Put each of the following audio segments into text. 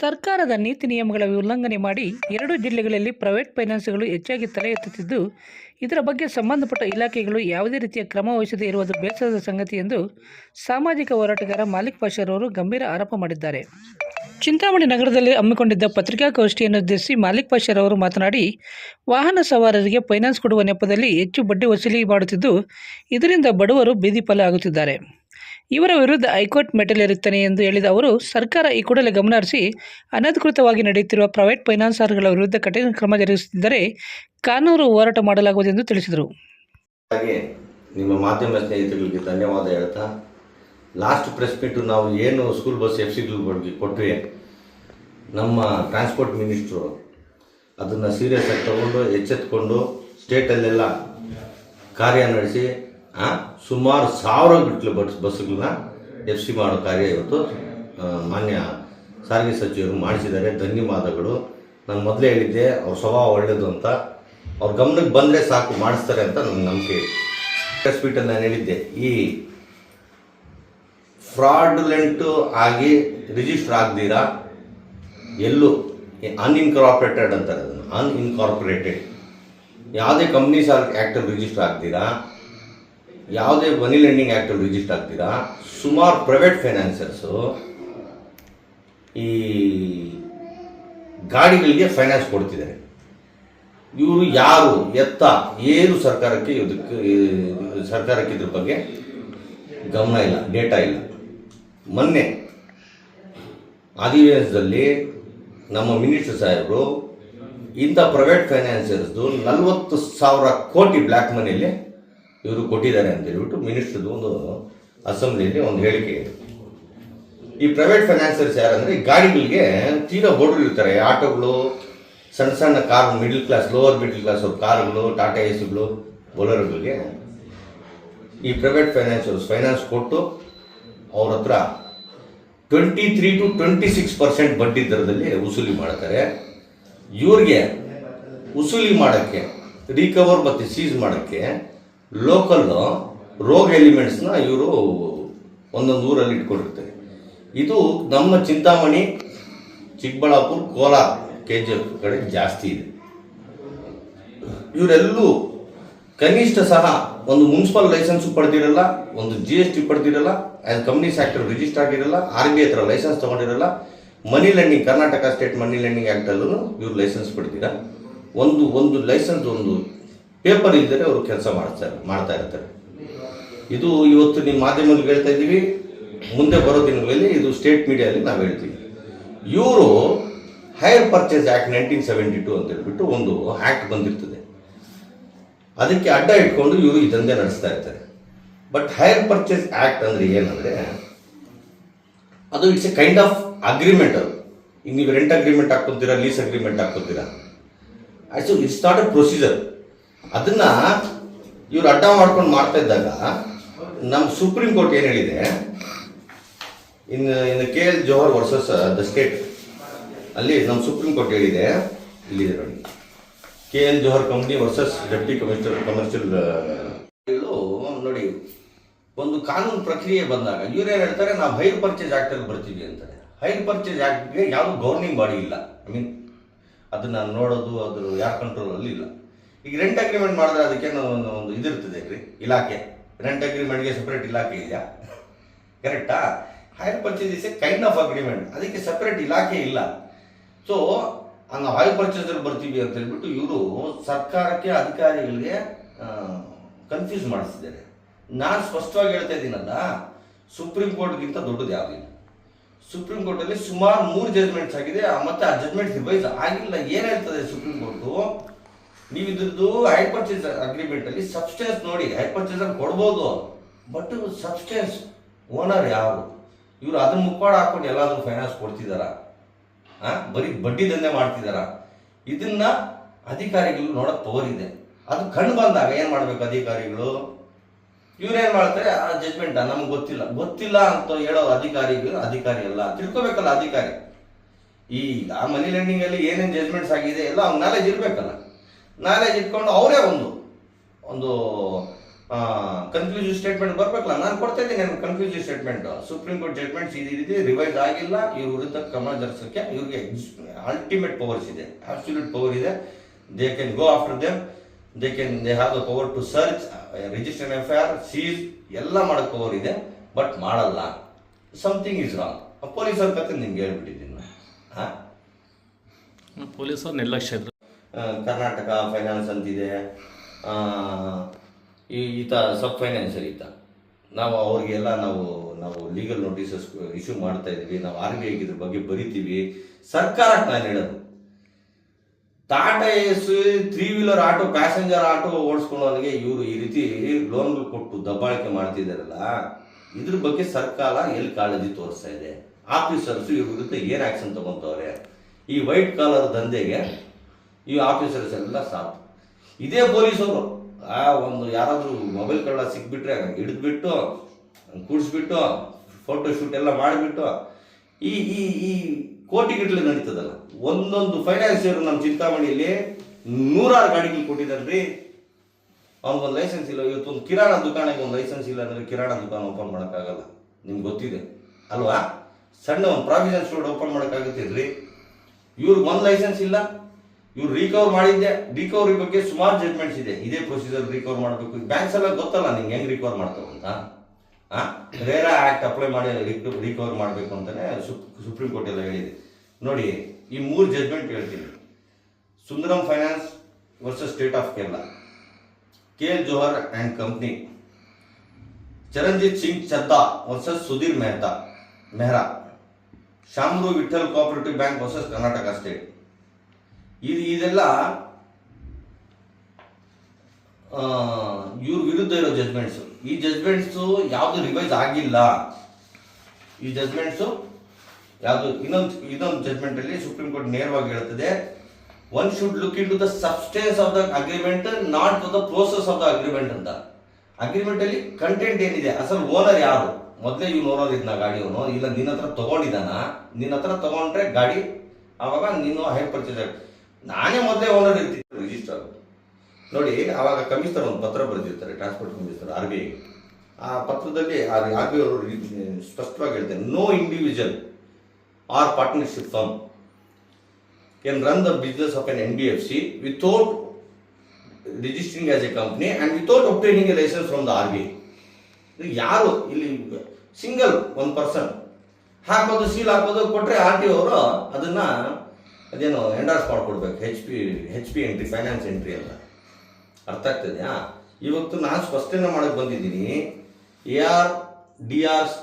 ಸರ್ಕಾರದ ನೀತಿ ನಿಯಮಗಳ ಉಲ್ಲಂಘನೆ ಮಾಡಿ ಎರಡು ಜಿಲ್ಲೆಗಳಲ್ಲಿ ಪ್ರೈವೇಟ್ ಫೈನಾನ್ಸ್ಗಳು ಹೆಚ್ಚಾಗಿ ತಲೆ ಎತ್ತುತ್ತಿದ್ದು, ಇದರ ಬಗ್ಗೆ ಸಂಬಂಧಪಟ್ಟ ಇಲಾಖೆಗಳು ಯಾವುದೇ ರೀತಿಯ ಕ್ರಮ ವಹಿಸದೇ ಇರುವುದು ಬೇಸರದ ಸಂಗತಿ ಎಂದು ಸಾಮಾಜಿಕ ಹೋರಾಟಗಾರ ಮಾಲಿಕ್ ಪಾಷರ್ ಅವರು ಗಂಭೀರ ಆರೋಪ ಮಾಡಿದ್ದಾರೆ. ಚಿಂತಾಮಣಿ ನಗರದಲ್ಲಿ ಹಮ್ಮಿಕೊಂಡಿದ್ದ ಪತ್ರಿಕಾಗೋಷ್ಠಿಯನ್ನು ಉದ್ದೇಶಿಸಿ ಮಾಲಿಕ್ ಪಾಷರ್ ಅವರು ಮಾತನಾಡಿ, ವಾಹನ ಸವಾರರಿಗೆ ಫೈನಾನ್ಸ್ ಕೊಡುವ ನೆಪದಲ್ಲಿ ಹೆಚ್ಚು ಬಡ್ಡಿ ವಸೂಲಿ ಮಾಡುತ್ತಿದ್ದು, ಇದರಿಂದ ಬಡವರು ಬೀದಿ ಆಗುತ್ತಿದ್ದಾರೆ. ಇವರ ವಿರುದ್ಧ ಹೈಕೋರ್ಟ್ ಮೆಟ್ಟಲೇರುತ್ತಾನೆ ಎಂದು ಹೇಳಿದ ಅವರು, ಸರ್ಕಾರ ಈ ಕೂಡಲೇ ಗಮನಹರಿಸಿ ಅನಧಿಕೃತವಾಗಿ ನಡೆಯುತ್ತಿರುವ ಪ್ರೈವೇಟ್ ಫೈನಾನ್ಸರ್ಗಳ ವಿರುದ್ಧ ಕಠಿಣ ಕ್ರಮ ಜರುಗಿಸುತ್ತಿದ್ದರೆ ಕಾನೂನು ಹೋರಾಟ ಮಾಡಲಾಗುವುದು ಎಂದು ತಿಳಿಸಿದರು. ಹಾಗೆ ನಿಮ್ಮ ಮಾಧ್ಯಮ ಸ್ನೇಹಿತರಿಗೆ ಧನ್ಯವಾದ ಹೇಳ್ತಾ ಲಾಸ್ಟ್ ಪ್ರೆಸ್ ಮೀಟು ನಾವು ಏನು ಸ್ಕೂಲ್ ಬಸ್ ಎಫ್ ಸಿಗಳಿಗೆ ಕೊಟ್ವಿ, ನಮ್ಮ ಟ್ರಾನ್ಸ್ಪೋರ್ಟ್ ಮಿನಿಸ್ಟ್ರು ಅದನ್ನು ಸೀರಿಯಸ್ ಆಗಿ ತಗೊಂಡು ಎಚ್ಚೆತ್ಕೊಂಡು ಸ್ಟೇಟಲ್ಲೆಲ್ಲ ಕಾರ್ಯ ನಡೆಸಿ ಸುಮಾರು ಸಾವಿರ ಗಟ್ಟಲೆ ಬಸ್, ಬಸ್ಗಳನ್ನ ಎಫ್ ಸಿ ಮಾಡೋ ಕಾರ್ಯ ಇವತ್ತು ಮಾನ್ಯ ಸಾರಿಗೆ ಸಚಿವರು ಮಾಡಿಸಿದ್ದಾರೆ. ಧನ್ಯವಾದಗಳು. ನಾನು ಮೊದಲೇ ಹೇಳಿದ್ದೆ, ಅವ್ರ ಸ್ವಭಾವ ಒಳ್ಳೆಯದು ಅಂತ. ಅವ್ರ ಗಮನಕ್ಕೆ ಬಂದರೆ ಸಾಕು, ಮಾಡಿಸ್ತಾರೆ ಅಂತ ನನ್ನ ನಂಬಿಕೆ. ಪ್ರೆಸ್ ಮೀಟಲ್ಲಿ ನಾನು ಹೇಳಿದ್ದೆ, ಈ ಫ್ರಾಡ್ಲೆಂಟು ಆಗಿ ರಿಜಿಸ್ಟರ್ ಆಗದಿರಾ? ಎಲ್ಲೂ. ಅನ್ಇನ್ಕಾರ್ಪೊರೇಟೆಡ್ ಅಂತಾರೆ ಅದನ್ನು. ಅನ್ಇನ್ಕಾರ್ಪೊರೇಟೆಡ್ ಯಾವುದೇ ಕಂಪ್ನೀಸ್ ಆ್ಯಕ್ಟಲ್ಲಿ ರಿಜಿಸ್ಟರ್ ಆಗ್ತೀರಾ ಯಾವುದೇ ಮನಿ ಲೆಂಡಿಂಗ್ ಆ್ಯಕ್ಟಲ್ಲಿ ರಿಜಿಸ್ಟರ್ ಆಗ್ತೀರಾ ಸುಮಾರು ಪ್ರೈವೇಟ್ ಫೈನಾನ್ಸರ್ಸು ಈ ಗಾಡಿಗಳಿಗೆ ಫೈನಾನ್ಸ್ ಕೊಡ್ತಿದ್ದಾರೆ. ಇವರು ಯಾರು? ಎತ್ತ? ಏನು ಸರ್ಕಾರಕ್ಕೆ ಇದಕ್ಕೆ ಸರ್ಕಾರಕ್ಕೆ ಇದ್ರ ಬಗ್ಗೆ ಗಮನ ಇಲ್ಲ ಡೇಟಾ ಇಲ್ಲ. ಮೊನ್ನೆ ಅಧಿವೇಶನದಲ್ಲಿ ನಮ್ಮ ಮಿನಿಸ್ಟರ್ ಸಾಹೇಬರು ಇಂಥ ಪ್ರೈವೇಟ್ ಫೈನಾನ್ಸಿಯರ್ಸ್ದು ನಲವತ್ತು ಸಾವಿರ ಕೋಟಿ ಬ್ಲ್ಯಾಕ್ ಮನಿಯಲ್ಲಿ ಇವರು ಕೊಟ್ಟಿದ್ದಾರೆ ಅಂತ ಹೇಳ್ಬಿಟ್ಟು ಮಿನಿಸ್ಟ್ರದ್ದು ಒಂದು ಅಸೆಂಬ್ಲಿಯಲ್ಲಿ ಒಂದು ಹೇಳಿಕೆ ಇದೆ. ಈ ಪ್ರೈವೇಟ್ ಫೈನಾನ್ಸಿಯರ್ಸ್ ಯಾರಂದರೆ ಈ ಗಾಡಿಗಳಿಗೆ ತೀರಾ ಬೋರ್ಡ್ ಇರ್ತಾರೆ. ಆಟೋಗಳು, ಸಣ್ಣ ಸಣ್ಣ car middle class lower middle class ಕಾರುಗಳು, ಟಾಟಾ ಎಸ್ಗಳು, ಬೊಲರ್ಗಳಿಗೆ ಈ ಪ್ರೈವೇಟ್ ಫೈನಾನ್ಸರ್ಸ್ ಫೈನಾನ್ಸ್ ಕೊಟ್ಟು ಅವ್ರ ಹತ್ರ twenty three to twenty six percent ಬಡ್ಡಿ ದರದಲ್ಲಿ ವಸೂಲಿ ಮಾಡ್ತಾರೆ. ಇವ್ರಿಗೆ ವಸೂಲಿ ಮಾಡೋಕ್ಕೆ ರಿಕವರ್ ಮತ್ತು ಸೀಸ್ ಮಾಡೋಕ್ಕೆ ಲೋಕಲ್ ರೋಗ್ ಎಲಿಮೆಂಟ್ಸ್ನ ಇವರು ಒಂದೊಂದು ಊರಲ್ಲಿ ಇಟ್ಕೊಂಡಿರ್ತಾರೆ. ಇದು ನಮ್ಮ Chintamani, Chikkaballapur, Kolar K G F ಕಡೆ ಜಾಸ್ತಿ ಇದೆ. ಇವರೆಲ್ಲೂ ಕನಿಷ್ಠ ಸಹ ಒಂದು ಮುನ್ಸಿಪಲ್ ಲೈಸೆನ್ಸ್ ಪಡೆದಿರಲ್ಲ, ಒಂದು ಜಿ ಎಸ್ ಟಿ ಪಡೆದಿರಲ್ಲ ಆ್ಯಂಡ್ ಕಂಪ್ನೀಸ್ ಸ್ಯಾಕ್ಟರ್ ರಿಜಿಸ್ಟರ್ ಆಗಿರಲ್ಲ ಆರ್ ಬಿ ಐ ಹತ್ರ licence ತಗೊಂಡಿರಲ್ಲ money lending Karnataka state money lending ಆ್ಯಕ್ಟಲ್ಲೂ ಇವರು ಲೈಸೆನ್ಸ್ ಪಡೆದಿರ. ಒಂದು ಒಂದು ಲೈಸೆನ್ಸ್ ಒಂದು ಪೇಪರ್ ಇದ್ದರೆ ಅವರು ಕೆಲಸ ಮಾಡ್ತಾರೆ ಮಾಡ್ತಾ ಇರ್ತಾರೆ. ಇದು ಇವತ್ತು ನಿಮ್ಮ ಮಾಧ್ಯಮದಲ್ಲಿ ಹೇಳ್ತಾ ಇದ್ದೀವಿ, ಮುಂದೆ ಬರೋ ದಿನಗಳಲ್ಲಿ ಇದು ಸ್ಟೇಟ್ ಮೀಡಿಯಲ್ಲಿ ನಾವು ಹೇಳ್ತೀವಿ. ಇವರು hire purchase act nineteen seventy two ಅಂತ ಹೇಳ್ಬಿಟ್ಟು ಒಂದು ಆ್ಯಕ್ಟ್ ಬಂದಿರ್ತದೆ. ಅದಕ್ಕೆ ಅಡ್ಡ ಇಟ್ಕೊಂಡು ಇವರು ಈ ದಂಧೆ ನಡೆಸ್ತಾ ಇರ್ತಾರೆ. ಬಟ್ ಹೈರ್ ಪರ್ಚೇಸ್ ಆ್ಯಕ್ಟ್ ಅಂದರೆ ಏನಂದರೆ, ಅದು it's a kind of agreement ಅದು. ಈಗ ನೀವು ರೆಂಟ್ ಅಗ್ರಿಮೆಂಟ್ ಹಾಕ್ಕೊತೀರಾ lease agreement ಹಾಕ್ಕೊತೀರಾ so it's not a procedure ಅದನ್ನ ಇವರು ಅಡ್ಡ ಮಾಡ್ಕೊಂಡು ಮಾಡ್ತಾ ಇದ್ದಾಗ ನಮ್ಮ ಸುಪ್ರೀಂ ಕೋರ್ಟ್ ಏನು ಹೇಳಿದೆ? In in K L Johar versus the state ಅಲ್ಲಿ ನಮ್ಮ ಸುಪ್ರೀಂ ಕೋರ್ಟ್ ಹೇಳಿದೆ. ಇಲ್ಲಿದೆ ನೋಡಿ. K L Johar company versus deputy commissioner commercial ನೋಡಿ, ಒಂದು ಕಾನೂನು ಪ್ರಕ್ರಿಯೆ ಬಂದಾಗ ಇವ್ರೇನು ಹೇಳ್ತಾರೆ, ನಾವು ಹೈರ್ ಪರ್ಚೇಸ್ ಆ್ಯಕ್ಟಲ್ಲಿ ಬರ್ತೀವಿ ಅಂತಾರೆ. ಹೈರ್ ಪರ್ಚೇಸ್ ಆ್ಯಕ್ಟ್ಗೆ ಯಾವ ಗೌರ್ನಿಂಗ್ ಬಾಡಿ ಇಲ್ಲ. ಐ ಮೀನ್ ಅದನ್ನು ನೋಡೋದು, ಅದ್ರ ಯಾರ ಕಂಟ್ರೋಲಲ್ಲಿ ಇಲ್ಲ. ಈಗ ರೆಂಟ್ ಅಗ್ರಿಮೆಂಟ್ ಮಾಡಿದ್ರೆ ಅದಕ್ಕೆ ಒಂದು ಒಂದು ಇದಿರ್ತದೆ ರೀ ಇಲಾಖೆ. ರೆಂಟ್ ಅಗ್ರಿಮೆಂಟ್ಗೆ ಸಪ್ರೇಟ್ ಇಲಾಖೆ ಇದೆಯಾ? ಕರೆಕ್ಟಾ hire purchase is a kind of agreement ಅದಕ್ಕೆ ಸಪ್ರೇಟ್ ಇಲಾಖೆ ಇಲ್ಲ. ಸೊ ನಾವು ಹೈರ್ ಪರ್ಚೇಸಲ್ಲಿ ಬರ್ತೀವಿ ಅಂತ ಹೇಳ್ಬಿಟ್ಟು ಇವರು ಸರ್ಕಾರಕ್ಕೆ ಅಧಿಕಾರಿಗಳಿಗೆ ಕನ್ಫ್ಯೂಸ್ ಮಾಡಿಸಿದ್ದಾರೆ. ನಾನು ಸ್ಪಷ್ಟವಾಗಿ ಹೇಳ್ತಾ ಇದ್ದೀನಲ್ಲ ಸುಪ್ರೀಂ ಕೋರ್ಟ್ಗಿಂತ ದೊಡ್ಡದು ಯಾವುದಿಲ್ಲ ಸುಪ್ರೀಂ ಕೋರ್ಟಲ್ಲಿ ಸುಮಾರು ಮೂರು ಜಜ್ಮೆಂಟ್ಸ್ ಆಗಿದೆ ಮತ್ತೆ ಆ ಜಜ್ಮೆಂಟ್ ರಿವೈಸ್ ಆಗಿಲ್ಲ. ಏನು ಹೇಳ್ತದೆ ಸುಪ್ರೀಂ ಕೋರ್ಟು ನೀವು ಇದ್ರದ್ದು ಹೈರ್ ಪರ್ಚೇಸ್ ಅಗ್ರಿಮೆಂಟ್ ಅಲ್ಲಿ ಸಬ್ಸ್ಟೆನ್ಸ್ ನೋಡಿ ಹೈ ಪರ್ಚೇಸ್ ಅಲ್ಲಿ ಕೊಡ್ಬೋದು. ಬಟ್ ಸಬ್ಸ್ಟೆನ್ಸ್ ಓನರ್ ಯಾರು? ಇವರು ಅದನ್ನ ಮುಖವಾಡ ಹಾಕೊಂಡು ಎಲ್ಲಾದರೂ ಫೈನಾನ್ಸ್ ಕೊಡ್ತಿದಾರಾ? ಆ ಬರೀ ಬಡ್ಡಿ ದಂಧೆ ಮಾಡ್ತಿದಾರ? ಇದನ್ನ ಅಧಿಕಾರಿಗಳು ನೋಡಕ್ ಇದೆ ಅದು ಕಣ್ಣು ಬಂದಾಗ ಏನ್ ಮಾಡ್ಬೇಕು ಅಧಿಕಾರಿಗಳು? ಇವ್ರೇನ್ ಮಾಡ್ತಾರೆ? ಆ ಜಜ್ಮೆಂಟ್ ನಮ್ಗೆ ಗೊತ್ತಿಲ್ಲ. ಗೊತ್ತಿಲ್ಲ ಅಂತ ಹೇಳೋ ಅಧಿಕಾರಿಗಳು ಅಧಿಕಾರಿ ಅಲ್ಲ ತಿಳ್ಕೊಬೇಕಲ್ಲ ಅಧಿಕಾರಿ. ಈ ಆ ಮನಿ ಲೆಂಡಿಂಗ್ ಅಲ್ಲಿ ಏನೇನು ಜಜ್ಮೆಂಟ್ಸ್ ಆಗಿದೆ ಎಲ್ಲ ಅವ್ನ ನಾಲೆಜ್ ಇರ್ಬೇಕಲ್ಲ. ನಾಲೆಜ್ ಇಟ್ಕೊಂಡು ಅವರೇ ಒಂದು ಒಂದು ಕನ್ಫ್ಯೂಸಿವ್ ಸ್ಟೇಟ್ಮೆಂಟ್ ಬರ್ಬೇಕಲ್ಲ ನಾನು ಕೊಡ್ತಾ ಇದ್ದೀನಿ confuse statement supreme court judgements ಈ ರೀತಿ ರಿವೈಸ್ ಆಗಿಲ್ಲ ಇವ್ರ ವಿರುದ್ಧ ಕ್ರಮ ಜರ್ಸೋಕ್ಕೆ ಇವ್ರಿಗೆ ಅಲ್ಟಿಮೇಟ್ ಪವರ್ಸ್ ಇದೆ ಅಬ್ಸಲ್ಯೂಟ್ ಪವರ್ ಇದೆ. They can go after them they can they have the power to search register F I R seize ಎಲ್ಲ ಮಾಡೋಕ್ಕೆ ಪವರ್ ಇದೆ ಬಟ್ ಮಾಡಲ್ಲ. ಸಮಥಿಂಗ್ ಇಸ್ ರಾಂಗ್ ಪೊಲೀಸರ ಕತೆ ನಿಮ್ಗೆ ಹೇಳ್ಬಿಟ್ಟಿದ್ದೀನಿ. ಹಾ? ಪೊಲೀಸರು ನಿರ್ಲಕ್ಷ್ಯ ಕರ್ನಾಟಕ ಫೈನಾನ್ಸ್ ಅಂತಿದೆ. ಆ, ಈ ಈತ ಸಬ್ ಫೈನಾನ್ಸರ್ ಈತ. ನಾವು ಅವ್ರಿಗೆಲ್ಲ ನಾವು ನಾವು ಲೀಗಲ್ ನೋಟಿಸಸ್ ಇಶ್ಯೂ ಮಾಡ್ತಾ ಇದೀವಿ ನಾವು ಆರ್ ಬಿ ಐಗೆ ಇದ್ರ ಬಗ್ಗೆ ಬರಿತೀವಿ. ಸರ್ಕಾರಕ್ಕೆ ನಾನು ಹೇಳೋದು. Tata Ace three wheeler auto passenger auto ಓಡಿಸ್ಕೊಳ್ಳೋನಿಗೆ ಇವರು ಈ ರೀತಿ ಲೋನ್ಗಳು ಕೊಟ್ಟು ದಬ್ಬಾಳಿಕೆ ಮಾಡ್ತಿದ್ದಾರಲ್ಲ ಇದ್ರ ಬಗ್ಗೆ ಸರ್ಕಾರ ಎಲ್ಲಿ ಕಾಳಜಿ ತೋರಿಸ್ತಾ ಇದೆ? ಆಫೀಸರ್ಸ್ ಇವ್ರ ವಿರುದ್ಧ ಏನು ಆಕ್ಷನ್ ತಗೊಂತವ್ರೆ? ಈ ವೈಟ್ ಕಾಲರ್ ದಂಧೆಗೆ ಈ ಆಫೀಸರ್ಸ್ ಎಲ್ಲ ಸಾಕು. ಇದೇ ಪೊಲೀಸರು ಆ ಒಂದು ಯಾರಾದರೂ ಮೊಬೈಲ್ ಕಳ್ಳ ಸಿಕ್ಬಿಟ್ರೆ ಹಿಡಿದ್ಬಿಟ್ಟು ಕೂಡಿಸ್ಬಿಟ್ಟು ಫೋಟೋ ಶೂಟ್ ಎಲ್ಲ ಮಾಡಿಬಿಟ್ಟು, ಈ ಈ ಈ ಕೋಟಿಗಟ್ಟಲೆ ನಡೀತದಲ್ಲ. ಒಂದೊಂದು ಫೈನಾನ್ಸಿಯರ್ ನಮ್ಮ ಚಿಂತಾಮಣಿಯಲ್ಲಿ ನೂರಾರು ಗಾಡಿಗಳು ಕೊಟ್ಟಿದ್ದಾರ್ರಿ ಅವ್ನಿಗೊಂದು ಲೈಸೆನ್ಸ್ ಇಲ್ಲ. ಇವತ್ತು ಒಂದು ಕಿರಾಣ ದುಕಾನಿಗೆ ಒಂದು ಲೈಸೆನ್ಸ್ ಇಲ್ಲ ಅಂದರೆ ಕಿರಾಣ ದುಕಾನ್ ಓಪನ್ ಮಾಡೋಕ್ಕಾಗಲ್ಲ. ನಿಮ್ಗೆ ಗೊತ್ತಿದೆ. ಅಲ್ವಾ? ಸಣ್ಣ ಒಂದು ಪ್ರಾವಿಷನ್ ಸ್ಟೋರ್ ಓಪನ್ ರೀ ಇವ್ರಿಗೆ ಒಂದು ಲೈಸೆನ್ಸ್ ಇಲ್ಲ. ಇವ್ರು ರಿಕವರ್ ಮಾಡಿದ್ದೆ ರಿಕವರಿ ಬಗ್ಗೆ ಸುಮಾರು ಜಡ್ಮೆಂಟ್ಸ್ ಇದೆ. ಇದೇ ಪ್ರೊಸೀಜರ್ ರಿಕವರ್ ಮಾಡಬೇಕು. ಬ್ಯಾಂಕ್ಸ್ ಎಲ್ಲ ಗೊತ್ತಲ್ಲ ನಿಂಗೆ ಹೆಂಗ್ ರಿಕವರ್ ಮಾಡ್ತಾವ ಅಂತ. ರೇರಾ ಆಕ್ಟ್ ಅಪ್ಲೈ ಮಾಡಿ ರಿಕವರ್ ಮಾಡಬೇಕು ಅಂತಾನೆ ಸುಪ್ರೀಂ ಕೋರ್ಟ್ ಎಲ್ಲ ಹೇಳಿದೆ. ನೋಡಿ, ಈ ಮೂರು ಜಡ್ಮೆಂಟ್ ಹೇಳ್ತೀನಿ. Sundaram finance versus state of Kerala K. Johar and company Charanjit Singh Chadha versus Sudhir Mehta. Mehra. Shamrao Vithal cooperative bank versus Karnataka state ಇದು ಇದೆಲ್ಲ ಇವ್ರ ವಿರುದ್ಧ ಇರೋ ಜಜ್ಮೆಂಟ್ಸು ಈ ಜಜ್ಮೆಂಟ್ಸು ಯಾವುದು ರಿವೈಸ್ ಆಗಿಲ್ಲ. ಈ ಜಜ್ಮೆಂಟ್ಸು ಯಾವುದು, ಇನ್ನೊಂದು ಇನ್ನೊಂದು ಜಜ್ಮೆಂಟಲ್ಲಿ ಸುಪ್ರೀಂ ಕೋರ್ಟ್ ನೇರವಾಗಿ ಹೇಳುತ್ತದೆ one should look into the substance of the agreement not to the process of the agreement ಅಂತ. ಅಗ್ರಿಮೆಂಟ್ ಅಲ್ಲಿ ಕಂಟೆಂಟ್ ಏನಿದೆ, ಅಸಲ್ ಓನರ್ ಯಾರು? ಮೊದಲೇ ಇವ್ನು ಓನರ್ ಇದ್ನ ಗಾಡಿಯವನು ಇಲ್ಲ, ನಿನ್ನ ಹತ್ರ ತಗೊಂಡಿದ್ದಾನ? ನಿನ್ನ ಹತ್ರ ತಗೊಂಡ್ರೆ ಗಾಡಿ, ಆವಾಗ ನೀನು ಹೈರ್ ಪರ್ಚೇಸ್ ನಾನೇ ಮೊದಲೇ ಓನರ್ ಇರ್ತೀನಿ. ರಿಜಿಸ್ಟರ್ ನೋಡಿ, ಆವಾಗ ಕಮಿಷನರ್ ಒಂದು ಪತ್ರ ಬರೆದಿರ್ತಾರೆ transport commissioner R B I ಆ ಪತ್ರದಲ್ಲಿ ಆರ್ ಬಿ ಅವರು ಸ್ಪಷ್ಟವಾಗಿ ಹೇಳ್ತಾರೆ no individual or partnership firm of N N B F C without registering as a company and without obtaining a licence from the R B I ಯಾರು? ಇಲ್ಲಿ single one person ಹಾಕೋದು seal ಹಾಕೋದು ಕೊಟ್ಟರೆ R T ಅವರು ಅದನ್ನ ಅದೇನು endorse ಮಾಡ್ಕೊಡ್ಬೇಕು. H P H P entry finance entry ಅಲ್ಲ ಅರ್ಥ ಆಗ್ತದೆಯಾ ಇವತ್ತು ನಾನು ಸ್ಪಷ್ಟನೆ ಮಾಡಕ್ಕೆ ಬಂದಿದ್ದೀನಿ. ಎ ಆರ್ ಡಿ ಆರ್ಸ್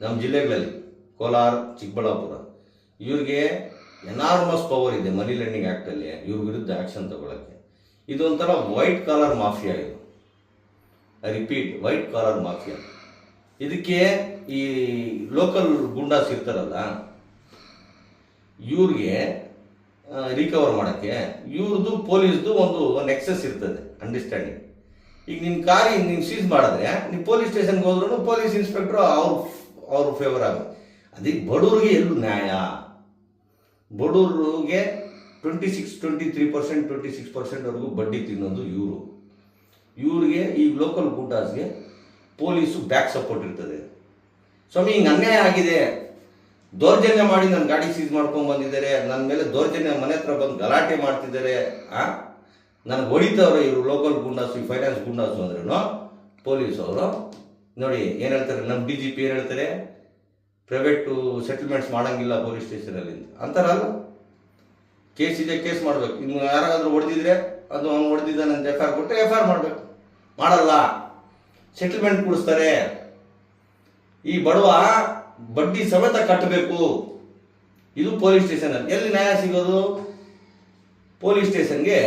ನಮ್ಮ ಜಿಲ್ಲೆಗಳಲ್ಲಿ, ಕೋಲಾರ, ಚಿಕ್ಕಬಳ್ಳಾಪುರ, ಇವ್ರಿಗೆ ಎನಾರ್ಮಸ್ ಪವರ್ ಇದೆ ಮನಿ ಲೆಂಡಿಂಗ್ ಆ್ಯಕ್ಟಲ್ಲಿ ಇವ್ರ ವಿರುದ್ಧ ಆ್ಯಕ್ಷನ್ ತಗೊಳ್ಳೋಕ್ಕೆ ಇದೊಂಥರ ವೈಟ್ ಕಾಲರ್ ಮಾಫಿಯಾ ಇದು. ರಿಪೀಟ್ ವೈಟ್ ಕಾಲರ್ ಮಾಫಿಯಾ ಇದಕ್ಕೆ ಈ ಲೋಕಲ್ ಗುಂಡಾಸ್ ಇರ್ತಾರಲ್ಲ ಇವ್ರಿಗೆ ರಿಕವರ್ ಮಾಡೋಕ್ಕೆ ಇವ್ರದ್ದು ಪೊಲೀಸ್ದು ಒಂದು ನೆಕ್ಸಸ್ ಇರ್ತದೆ ಅಂಡರ್ಸ್ಟ್ಯಾಂಡಿಂಗ್ ಈಗ ನಿನ್ನ ಕಾರಿ ನೀನು ಸೀಸ್ ಮಾಡಿದ್ರೆ ನೀವು ಪೊಲೀಸ್ ಸ್ಟೇಷನ್ಗೆ ಹೋದ್ರೂ ಪೊಲೀಸ್ ಇನ್ಸ್ಪೆಕ್ಟ್ರು ಅವ್ರ ಅವ್ರ ಫೇವರ್ ಆಗುತ್ತೆ. ಅದಕ್ಕೆ ಬಡವ್ರಿಗೆ ಎಲ್ಲೂ ನ್ಯಾಯ? ಬಡವ್ರಿಗೆ twenty six twenty three percent twenty six ಪರ್ಸೆಂಟ್ವರೆಗೂ ಬಡ್ಡಿ ತಿನ್ನೋದು ಇವರು. ಇವ್ರಿಗೆ, ಈ ಲೋಕಲ್ ಗೂಟಾಸ್ಗೆ ಪೊಲೀಸು ಬ್ಯಾಕ್ ಸಪೋರ್ಟ್ ಇರ್ತದೆ. ಸ್ವಾಮಿ, ಹಿಂಗೆ ಅನ್ಯಾಯ ಆಗಿದೆ. ದೌರ್ಜನ್ಯ ಮಾಡಿ ನನ್ನ ಗಾಡಿ ಸೀಸ್ ಮಾಡ್ಕೊಂಡು ಬಂದಿದ್ದಾರೆ ನನ್ನ ಮೇಲೆ ದೌರ್ಜನ್ಯ ಮನೆ ಹತ್ರ ಬಂದು ಗಲಾಟೆ ಮಾಡ್ತಿದ್ದಾರೆ, ಆ? ನನಗೆ ಹೊಡಿತವ್ರೆ ಇವರು ಲೋಕಲ್ ಗುಂಡಾಸು, ಈ ಫೈನಾನ್ಸ್ ಗುಂಡಾಸು ಅಂದ್ರೂ ಪೊಲೀಸ್ ಅವರು. ನೋಡಿ, ಏನು ಹೇಳ್ತಾರೆ? ನಮ್ಮ ಡಿ ಜಿ ಪಿ ಏನು ಹೇಳ್ತಾರೆ? ಪ್ರೈವೇಟು ಸೆಟಲ್ಮೆಂಟ್ಸ್ ಮಾಡಂಗಿಲ್ಲ ಪೊಲೀಸ್ ಸ್ಟೇಷನಲ್ಲಿ ಅಂತಾರಲ್ಲ ಕೇಸ್ ಇದೆ, ಕೇಸ್ ಮಾಡ್ಬೇಕು. ಇನ್ನು ಯಾರಾದರೂ ಹೊಡೆದಿದ್ರೆ ಅದು ಅವ್ನು ಹೊಡೆದಿದ್ದಾನೆ ಅಂತ ಎಫ್ ಆರ್ ಕೊಟ್ಟರೆ ಎಫ್ ಆರ್ ಮಾಡಬೇಕು. ಮಾಡಲ್ಲ. ಸೆಟಲ್ಮೆಂಟ್ ಕೊಡಿಸ್ತಾರೆ ಈ ಬಡವ ಬಡ್ಡಿ ಸಮೇತ ಕಟ್ಟಬೇಕು. ಇದು ಪೊಲೀಸ್ ಸ್ಟೇಷನ್ ಅಲ್ಲಿ. ಎಲ್ಲಿ ನ್ಯಾಯ ಸಿಗೋದು? ಪೊಲೀಸ್ ಸ್ಟೇಷನ್ಗೆ